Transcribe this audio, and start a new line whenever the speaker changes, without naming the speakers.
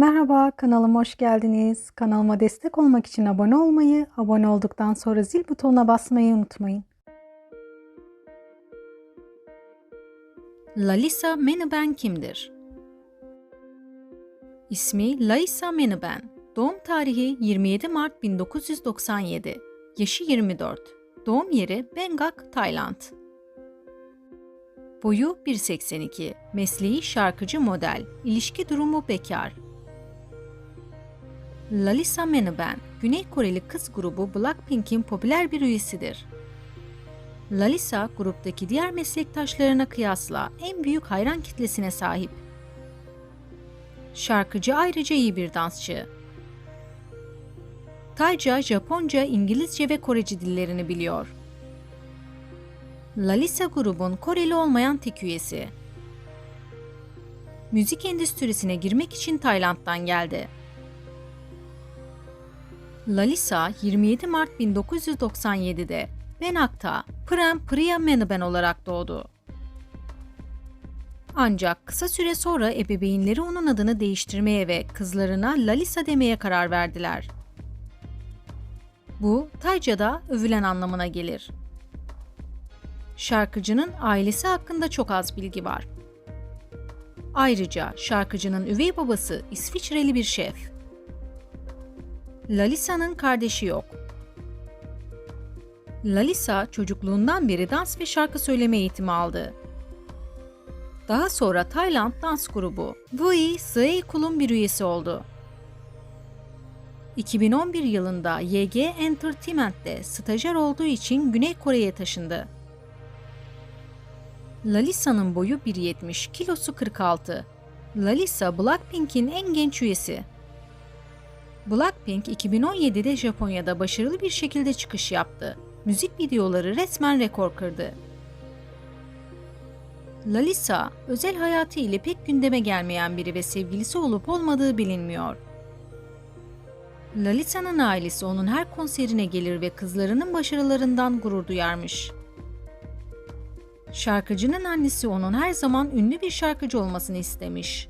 Merhaba, kanalıma hoş geldiniz. Kanalıma destek olmak için abone olmayı, abone olduktan sonra zil butonuna basmayı unutmayın.
Lalisa Menuben kimdir? İsmi Laisa Menuben. Doğum tarihi 27 Mart 1997. Yaşı 24. Doğum yeri Bangkok, Tayland. Boyu 1.82. Mesleği şarkıcı model. İlişki durumu bekar. Lalisa Menuben, Güney Koreli kız grubu Blackpink'in popüler bir üyesidir. Lalisa, gruptaki diğer meslektaşlarına kıyasla en büyük hayran kitlesine sahip. Şarkıcı ayrıca iyi bir dansçı. Tayca, Japonca, İngilizce ve Korece dillerini biliyor. Lalisa grubun Koreli olmayan tek üyesi. Müzik endüstrisine girmek için Tayland'dan geldi. Lalisa 27 Mart 1997'de Benak'ta Prem Priya Menuben olarak doğdu. Ancak kısa süre sonra ebeveynleri onun adını değiştirmeye ve kızlarına Lalisa demeye karar verdiler. Bu Tayca'da övülen anlamına gelir. Şarkıcının ailesi hakkında çok az bilgi var. Ayrıca şarkıcının üvey babası İsviçreli bir şef. Lalisa'nın kardeşi yok. Lalisa çocukluğundan beri dans ve şarkı söyleme eğitimi aldı. Daha sonra Tayland dans grubu Vui Sui Kul'un bir üyesi oldu. 2011 yılında YG Entertainment'te stajyer olduğu için Güney Kore'ye taşındı. Lalisa'nın boyu 1.70, kilosu 46. Lalisa Blackpink'in en genç üyesi. Blackpink 2017'de Japonya'da başarılı bir şekilde çıkış yaptı. Müzik videoları resmen rekor kırdı. Lalisa, özel hayatı ile pek gündeme gelmeyen biri ve sevgilisi olup olmadığı bilinmiyor. Lalisa'nın ailesi onun her konserine gelir ve kızlarının başarılarından gurur duyarmış. Şarkıcının annesi onun her zaman ünlü bir şarkıcı olmasını istemiş.